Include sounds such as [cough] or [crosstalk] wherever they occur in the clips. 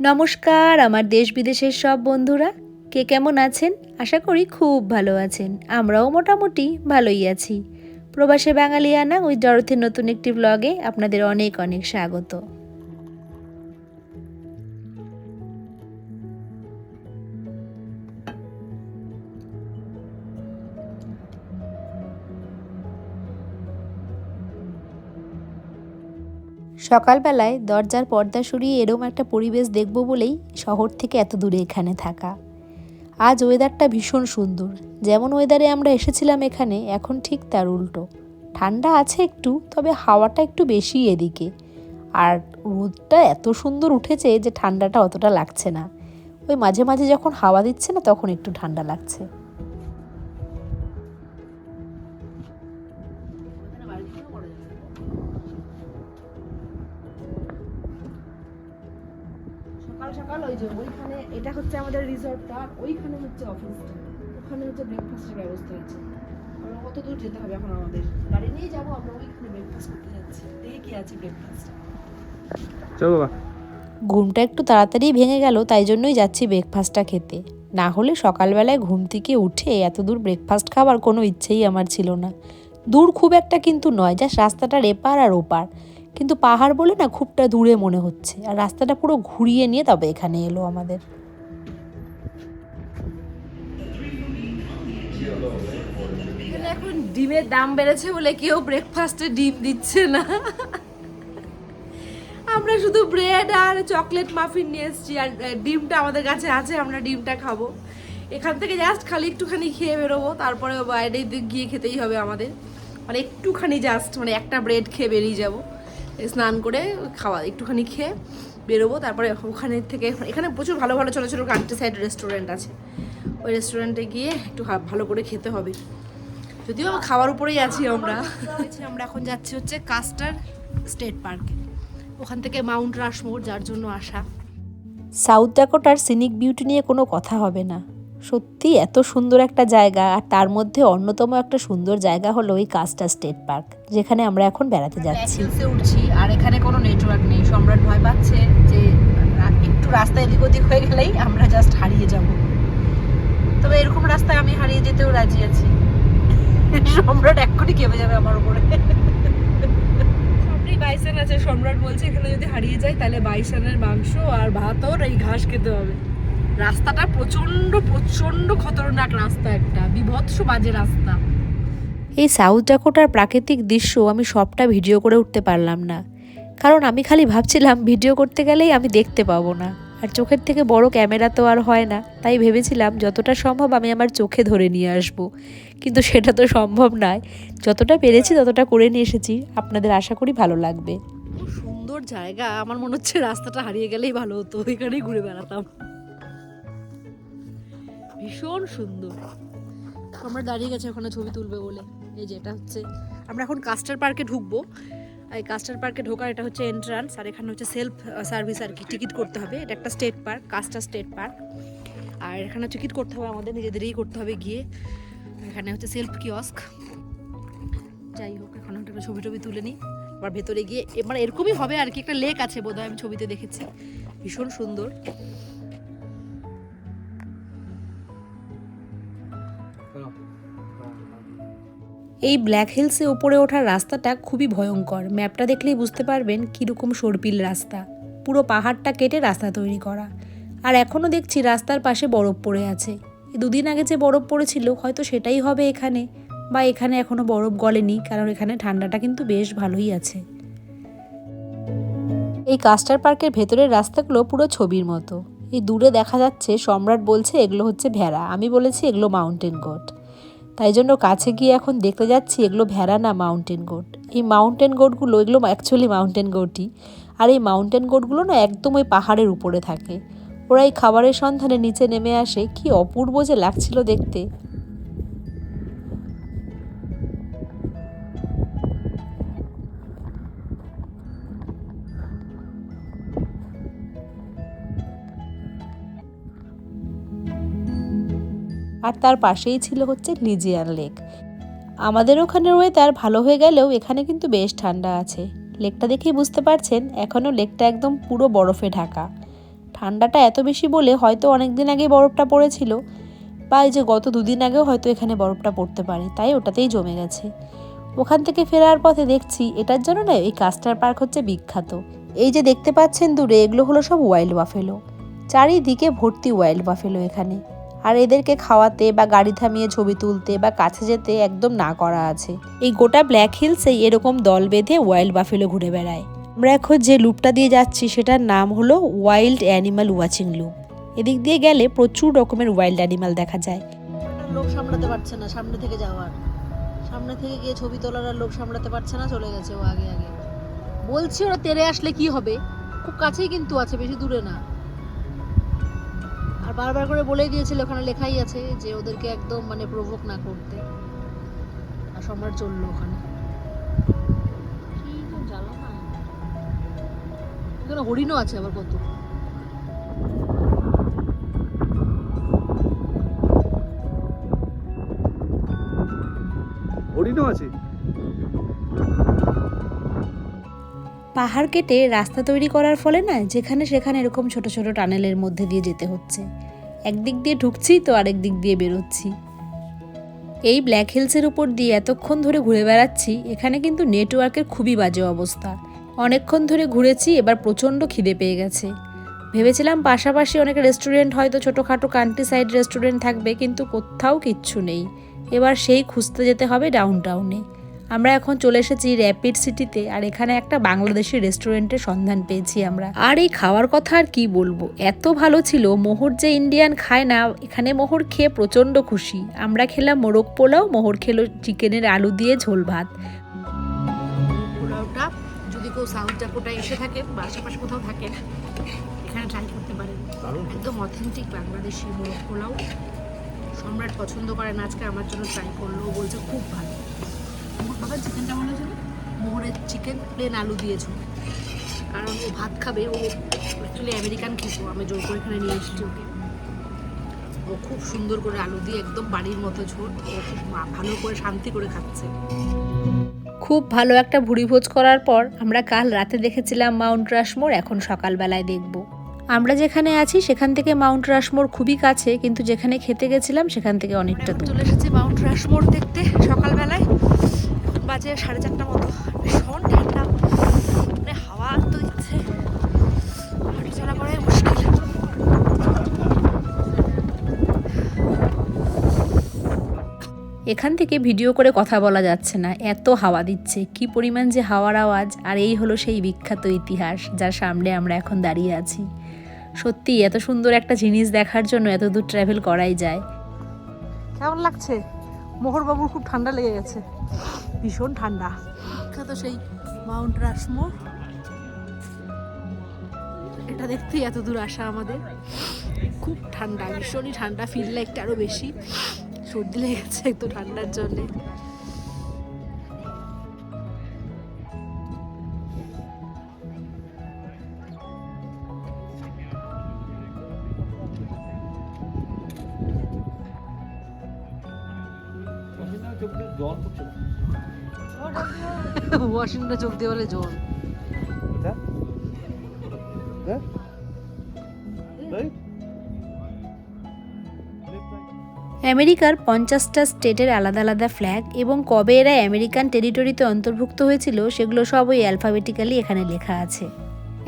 নমস্কার, আমার দেশ বিদেশের সব বন্ধুরা। কে কেমন আছেন? আশা করি খুব ভালো আছেন। আমরাও মোটামুটি ভালোই আছি। প্রবাসে বাঙালিয়ানা ওই জরথের নতুন একটি ব্লগে আপনাদের অনেক অনেক স্বাগত। সকালবেলায় দরজার পর্দা সরিয়ে এরম একটা পরিবেশ দেখব বলেই শহর থেকে এত দূরে এখানে থাকা। আজ ওয়েদারটা ভীষণ সুন্দর। যেমন ওয়েদারে আমরা এসেছিলাম এখানে, এখন ঠিক তার উল্টো। ঠান্ডা আছে একটু, তবে হাওয়াটা একটু বেশি এদিকে। আর রোদটা এত সুন্দর উঠেছে যে ঠান্ডাটা অতটা লাগছে না। ওই মাঝে মাঝে যখন হাওয়া দিচ্ছে না, তখন একটু ঠান্ডা লাগছে। যে ওইখানে এটা হচ্ছে আমাদের রিসর্টটা আর ওইখানে হচ্ছে অফিসটা ওখানে হচ্ছে ব্রেকফাস্টের ব্যবস্থা আছে। আমরা কত দূর যেতে হবে এখন আমাদের? গাড়ি নিয়ে যাব আমরা ওইখানে ব্রেকফাস্ট করতে যাচ্ছি। দেখি কি আছে ব্রেকফাস্ট চলো বাবা। ঘুমটা একটু তাড়াতাড়ি ভেঙে গেল তাই জন্যই যাচ্ছি ব্রেকফাস্টটা খেতে। না হলে সকালবেলায় ঘুম থেকে উঠে এত দূর ব্রেকফাস্ট খাবার কোনো ইচ্ছেই আমার ছিল না। দূর খুব একটা কিন্তু নয় জাস্ট রাস্তাটার এপার আর ওপার। কিন্তু পাহাড় বলে না খুবটা দূরে মনে হচ্ছে। আর রাস্তাটা পুরো ঘুরিয়ে নিয়ে তবে এখানে এলো আমাদের। এখন ডিমের দাম বেড়েছে বলে কেউ ব্রেকফাস্টে ডিম দিচ্ছে না। আমরা শুধু ব্রেড আর চকলেট মাফিন নিয়ে এসেছি আর ডিমটা আমাদের কাছে আছে, আমরা ডিমটা খাব। এখান থেকে জাস্ট খালি একটুখানি খেয়ে বেরোবো, তারপরে বাইরে গিয়ে খেতেই হবে আমাদের। মানে একটুখানি জাস্ট মানে একটা ব্রেড খেয়ে বেরিয়ে যাব। স্নান করে খাওয়া একটুখানি খেয়ে বেরোবো। তারপরে ওখানে থেকে এখানে প্রচুর ভালো ভালো ছোটো ছোটো কান্ট্রি সাইড রেস্টুরেন্ট আছে। ওই রেস্টুরেন্টে গিয়ে একটু হা- ভালো করে খেতে হবে। যদিও খাওয়ার উপরেই আছি আমরা। আমরা এখন যাচ্ছি হচ্ছে কাস্টার স্টেট পার্কে ওখান থেকে মাউন্ট রাশমোর যার জন্য আসা সাউথ ডাকোটার সিনিক বিউটি নিয়ে কোনো কথা হবে না। সত্যি এত সুন্দর একটা জায়গা আর তার মধ্যে অন্যতম একটা সুন্দর জায়গা হলো এই কাস্টা স্টেট পার্ক যেখানে আমরা এখন বেড়াতে যাচ্ছি। উঠছি আর এখানে কোনো নেটওয়ার্ক নেই। সম্রাট ভয় পাচ্ছে যে একটু রাস্তা এদিক ওদিক হয়ে গেলেই আমরা জাস্ট হারিয়ে যাব। তবে এরকম রাস্তায় আমি হারিয়ে যেতেও রাজি আছি। সম্রাট এক্ষুনি কেঁপে যাবে আমার উপরে। বাইসন আছে। সম্রাট বলছে এখানে যদি হারিয়ে যায় তাহলে বাইসানের মাংস আর ভাত আর এই ঘাস খেতে হবে। রাস্তাটা প্রচণ্ড প্রচণ্ড খতরনাক রাস্তা একটা বিভৎস বাজে রাস্তা। এই সাউথ ডাকোটার প্রাকৃতিক দৃশ্য আমি সবটা ভিডিও করে উঠতে পারলাম না। কারণ আমি খালি ভাবছিলাম ভিডিও করতে গেলেই আমি দেখতে পাবো না। আর চোখের থেকে বড় ক্যামেরা তো আর হয় না। তাই ভেবেছিলাম যতটা সম্ভব আমি আমার চোখে ধরে নিয়ে আসব। কিন্তু সেটা তো সম্ভব নয়। যতটা পেরেছি ততটা করে নিয়ে এসেছি। আপনাদের আশা করি ভালো লাগবে। খুব সুন্দর জায়গা। আমার মনে হচ্ছে রাস্তাটা হারিয়ে গেলেই ভালো হতো। ওইখানেই ঘুরে বেড়াতাম। ভীষণ সুন্দর। আমরা দাঁড়িয়ে গেছে ওখানে ছবি তুলবে বলে। এই যে এটা হচ্ছে, আমরা এখন কাস্টার পার্কে ঢুকবো। এই কাস্টার পার্কে ঢোকার এটা হচ্ছে এন্ট্রান্স আর এখানে হচ্ছে সেলফ সার্ভিস আর কি টিকিট করতে হবে। এটা একটা state park Custer state park আর এখানে টিকিট করতে হবে আমাদের, নিজেদেরই করতে হবে গিয়ে। এখানে হচ্ছে সেলফ কিয়স্ক যাই হোক, এখন একটা ছবি টবি তুলে নিই। আবার ভেতরে গিয়ে মানে এরকমই হবে আর কি, একটা লেক আছে বোধহয় আমি ছবিতে দেখেছি। ভীষণ সুন্দর। এই ব্ল্যাক হিলসে ওপরে ওঠার রাস্তাটা খুবই ভয়ঙ্কর। ম্যাপটা দেখলেই বুঝতে পারবেন কীরকম সর্পিল রাস্তা। পুরো পাহাড়টা কেটে রাস্তা তৈরি করা। আর এখনও দেখছি রাস্তার পাশে বরফ পড়ে আছে। দুদিন আগে যে বরফ পড়েছিল, হয়তো সেটাই হবে এখানে। বা এখানে এখনও বরফ গলেনি, কারণ এখানে ঠান্ডাটা কিন্তু বেশ ভালোই আছে। এই কাস্টার পার্কের ভেতরের রাস্তাগুলো পুরো ছবির মতো। এই দূরে দেখা যাচ্ছে, সম্রাট বলছে এগুলো হচ্ছে ভেড়া। আমি বলেছি এগুলো মাউন্টেন গোট। তাই জন্য কাছে গিয়ে এখন দেখতে যাচ্ছি এগুলো ভেড়া না মাউন্টেন গোট এই মাউন্টেন গোটগুলো এগুলো অ্যাকচুয়ালি মাউন্টেন গোটই আর এই মাউন্টেন গোটগুলো না একদম ওই পাহাড়ের উপরে থাকে। ওরা এই খাবারের সন্ধানে নিচে নেমে আসে। কি অপূর্ব যে লাগছিল দেখতে। আর তার পাশেই ছিল হচ্ছে লিজিয়ান লেক আমাদের ওখানের ওয়েদার ভালো হয়ে গেলেও এখানে কিন্তু বেশ ঠান্ডা আছে। লেকটা দেখেই বুঝতে পারছেন এখনও লেকটা একদম পুরো বরফে ঢাকা। ঠান্ডাটা এত বেশি বলে হয়তো অনেক দিন আগে বরফটা পড়েছিল, বা এই যে গত দুদিন আগেও হয়তো এখানে বরফটা পড়তে পারে, তাই ওটাতেই জমে গেছে। ওখান থেকে ফেরার পথে দেখছি, এটার জন্য না এই কাস্টার পার্ক হচ্ছে বিখ্যাত। এই যে দেখতে পাচ্ছেন দূরে, এগুলো হলো সব ওয়াইল্ড বাফেলো চারিদিকে ভর্তি ওয়াইল্ড বাফেলো এখানে। আর এদেরকে খাওয়াতে বা গাড়ি থামিয়ে ছবি তুলতে বা কাছে যেতে একদম না করা আছে। এই গোটা ব্ল্যাক হিলসে এরকম দল বেঁধে ওয়াইল্ড বাফেলো ঘুরে বেড়ায়। আমরা এখন যে লুপটা দিয়ে যাচ্ছি সেটার নাম হলো ওয়াইল্ড অ্যানিমাল ওয়াচিং লুপ এদিক দিয়ে গেলে প্রচুর রকমের ওয়াইল্ড অ্যানিমাল দেখা যায়। লোক সামলাতে পারছে না, সামনে থেকে যাওয়ার। সামনে থেকে গিয়ে ছবি তোলার আর লোক সামলাতে পারছে না, চলে গেছে ও আগে আগে। বলছি ওরা তেরে আসলে কি হবে? খুব কাছেই কিন্তু আছে, বেশি দূরে না। আর বারবার করে বলেই দিয়েছিল, ওখানে লেখাই আছে যে ওদেরকে একদম মানে প্রভোক না করতে। আর সম্রাট চলল ওখানে। এখানে হরিণও আছে আবার কত। হরিণও আছে? পাহাড় কেটে রাস্তা তৈরি করার ফলে না, যেখানে সেখানে এরকম ছোট ছোট টানেলের মধ্যে দিয়ে যেতে হচ্ছে। একদিক দিয়ে ঢুকছি তো আরেক দিক দিয়ে বেরোচ্ছি। এই ব্ল্যাক হিলসের উপর দিয়ে এতক্ষণ ধরে ঘুরে বেড়াচ্ছি, এখানে কিন্তু নেটওয়ার্কের খুবই বাজে অবস্থা। অনেকক্ষণ ধরে ঘুরেছি, এবার প্রচণ্ড খিদে পেয়ে গেছে। ভেবেছিলাম পাশাপাশি অনেক রেস্টুরেন্ট হয়তো ছোটোখাটো কান্ট্রি সাইড রেস্টুরেন্ট থাকবে, কিন্তু কোথাও কিচ্ছু নেই। এবার সেই খুঁজতে যেতে হবে ডাউন টাউনে আমরা এখন চলে এসেছি র্যাপিড সিটিতে আর এখানে একটা বাংলাদেশি রেস্টুরেন্টের সন্ধান পেয়েছি আমরা। আর এই খাওয়ার কথা আর কি বলব? এত ভালো ছিল মোহর যে ইন্ডিয়ান খায় না এখানে মোহর খেয়ে প্রচণ্ড খুশি। আমরা খেলাম মোরগ পোলাও মোহর খেলো চিকেনের আলু দিয়ে ঝোল ভাত। পোলাওটা যদি কেউ সাউথ এসে থাকে বা আশেপাশে কোথাও থাকেন এখানে ট্রাই করতে পারেন একদম অথেন্টিক বাংলাদেশি মোরগ পোলাও। সম্রাট পছন্দ করে না আজকে আমার জন্য ট্রাই করল বলছে খুব ভালো। কথা চিকেনটা মনে হয়েছিল মোহরের চিকেন প্লেন আলু দিয়েছ। কারণ ও ভাত খাবে ও অ্যাকচুয়ালি আমেরিকান খেতো আমি জোর করে এখানে নিয়ে এসেছি ওকে। ও খুব সুন্দর করে আলু দিয়ে একদম বাড়ির মতো ঝোল ও খুব ভালো করে শান্তি করে খাচ্ছে। খুব ভালো একটা ভুড়িভোজ করার পর আমরা কাল রাতে দেখেছিলাম মাউন্ট রাশমোর এখন সকালবেলায় দেখব। আমরা যেখানে আছি সেখান থেকে মাউন্ট রাশমোর খুবই কাছে কিন্তু যেখানে খেতে গেছিলাম সেখান থেকে অনেকটা দূর। চলে এসেছি মাউন্ট রাশমোর দেখতে এখন বাজে সাড়ে চারটা মতো। ভীষণ ঠান্ডা মানে হাওয়া তো দিচ্ছে। হাঁটা চলা করাই মুশকিল। এখান থেকে ভিডিও করে কথা বলা যাচ্ছে না এত হাওয়া দিচ্ছে। কি পরিমাণ যে হাওয়ার আওয়াজ আর এই হলো সেই বিখ্যাত ইতিহাস যার সামনে আমরা এখন দাঁড়িয়ে আছি। সত্যি এত সুন্দর একটা জিনিস দেখার জন্য এত দূর ট্রাভেল করাই যায়। কেমন লাগছে? মোহরবাবুর খুব ঠান্ডা লেগে গেছে। ভীষণ ঠান্ডা। তো সেই মাউন্ট রাসমো। এটা দেখতেই এত দূর আসা আমাদের। খুব ঠান্ডা, ভীষণই ঠান্ডা ফিল লাইকটা আরও বেশি। সর্দি লেগেছে গেছে একটু ঠান্ডার জন্যে। ওয়াশিংটনে চোখ দিয়ে বলে জল। আমেরিকার পঞ্চাশটা স্টেটের আলাদা আলাদা ফ্ল্যাগ এবং কবে এরা আমেরিকান টেরিটরিতে অন্তর্ভুক্ত হয়েছিল সেগুলো সব ওই অ্যালফাবেটিক্যালি এখানে লেখা আছে।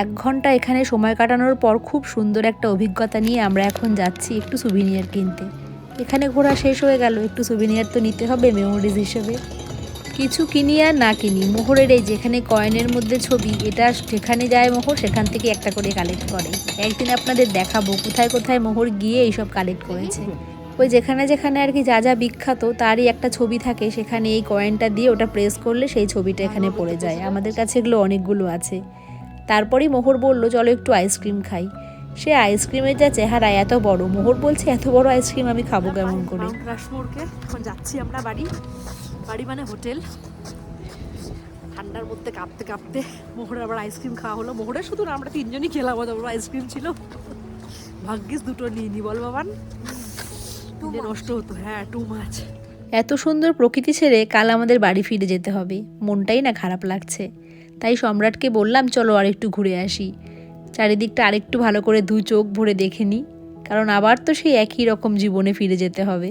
এক ঘণ্টা এখানে সময় কাটানোর পর খুব সুন্দর একটা অভিজ্ঞতা নিয়ে আমরা এখন যাচ্ছি একটু সুভিনিয়ার কিনতে। এখানে ঘোরা শেষ হয়ে গেল একটু সুভিনিয়ার তো নিতে হবে মেমোরিজ হিসেবে। কিছু কিনি আর না কিনি। মোহরের এই যেখানে কয়েনের মধ্যে ছবি, এটা যেখানে যায় মোহর, সেখান থেকে একটা করে কালেক্ট করে। একদিন আপনাদের দেখাবো, কোথায় কোথায় মোহর গিয়ে এইসব কালেক্ট করেছে। ওই যেখানে যেখানে আর কি যা যা বিখ্যাত, তারই একটা ছবি থাকে, সেখানে এই কয়েনটা দিয়ে ওটা প্রেস করলে সেই ছবিটা এখানে পড়ে যায়। আমাদের কাছে এগুলো অনেকগুলো আছে। তারপরেই মোহর বলল, চলো একটু আইসক্রিম খাই। সে আইসক্রিমের যা চেহারা এত বড়, মোহর বলছে, এত বড় আইসক্রিম আমি খাব কেমন করে? যাচ্ছি আমরা বাড়ি। বাড়ি মানে হোটেল। ঠান্ডার মধ্যে কাঁপতে কাঁপতে মোহরের আবার আইসক্রিম খাওয়া হলো। মোহরের শুধু না আমরা তিনজনই খেলাম আবার আইসক্রিম ছিল। ভাগ্যিস দুটো নিয়ে নি বল বাবান। নষ্ট হতো হ্যাঁ টু মাছ এত সুন্দর প্রকৃতি ছেড়ে কাল আমাদের বাড়ি ফিরে যেতে হবে। মনটাই না খারাপ লাগছে। তাই সম্রাটকে বললাম চলো আর একটু ঘুরে আসি। চারিদিকটা আরেকটু ভালো করে দু চোখ ভরে দেখে নিই কারণ আবার তো সেই একই রকম জীবনে ফিরে যেতে হবে।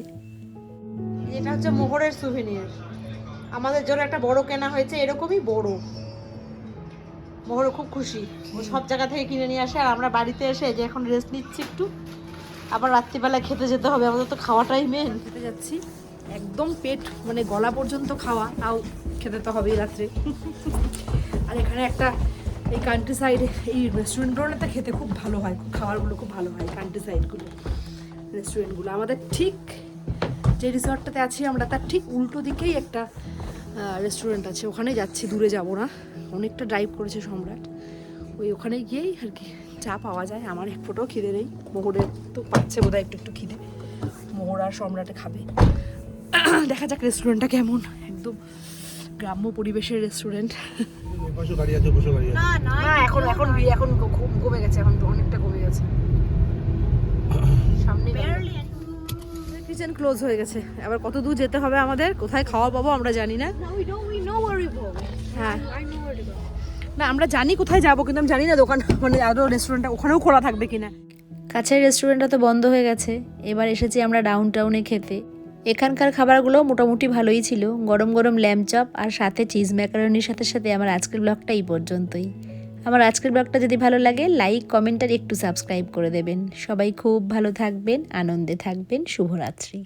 এটা হচ্ছে মোহরের সুভেনিয়ার আমাদের জন্য একটা বড় কেনা হয়েছে এরকমই বড়। মোহর খুব খুশি। সব জায়গা থেকে কিনে নিয়ে আসে আর আমরা বাড়িতে এসে যে এখন রেস্ট নিচ্ছি একটু আবার রাত্রিবেলা খেতে যেতে হবে আমাদের তো খাওয়াটাই মেন খেতে যাচ্ছি একদম পেট মানে গলা পর্যন্ত খাওয়া তাও খেতে তো হবেই রাত্রে। আর এখানে একটা এই কান্ট্রি সাইডে এই রেস্টুরেন্টগুলোতে খেতে খুব ভালো হয় খুব খাবারগুলো খুব ভালো হয় কান্ট্রি সাইডগুলো রেস্টুরেন্টগুলো আমাদের ঠিক যে রিসর্টটাতে আছি আমরা তার ঠিক উল্টো দিকেই একটা রেস্টুরেন্ট আছে। ওখানে যাচ্ছি দূরে যাব না। অনেকটা ড্রাইভ করেছে সম্রাট। ওই ওখানে গিয়েই আর কি চা পাওয়া যায়। আমার এক ফোটাও খিদে নেই। মোহরের তো পাচ্ছে বোধহয় একটু একটু খিদে। মোহর আর সম্রাটে খাবে। [clears throat] দেখা যাক রেস্টুরেন্টটা কেমন। একদম গ্রাম্য পরিবেশের রেস্টুরেন্ট না এখন এখন এখন খুব কমে গেছে। এখন তো অনেকটা কমে গেছে সামনে কিচেন ক্লোজ হয়ে গেছে। আবার কত দূর যেতে হবে আমাদের? কোথায় খাওয়া পাবো আমরা জানি না। হ্যাঁ। না আমরা জানি কোথায় যাব কিন্তু আমি জানি না দোকান মানে আরও রেস্টুরেন্টটা ওখানেও খোলা থাকবে কিনা। কাছের রেস্টুরেন্টটা তো বন্ধ হয়ে গেছে। এবার এসেছি আমরা ডাউন টাউনে খেতে। এখানকার খাবারগুলো মোটামুটি ভালোই ছিল। গরম গরম ল্যাম্প চপ আর সাথে চিজ ম্যাকারনির সাথে সাথে আমার আজকের ব্লগটা এই পর্যন্তই। আমার আজকের ব্লগটা যদি ভালো লাগে লাইক কমেন্ট আর একটু সাবস্ক্রাইব করে দেবেন। সবাই খুব ভালো থাকবেন, আনন্দে থাকবেন, শুভরাত্রি।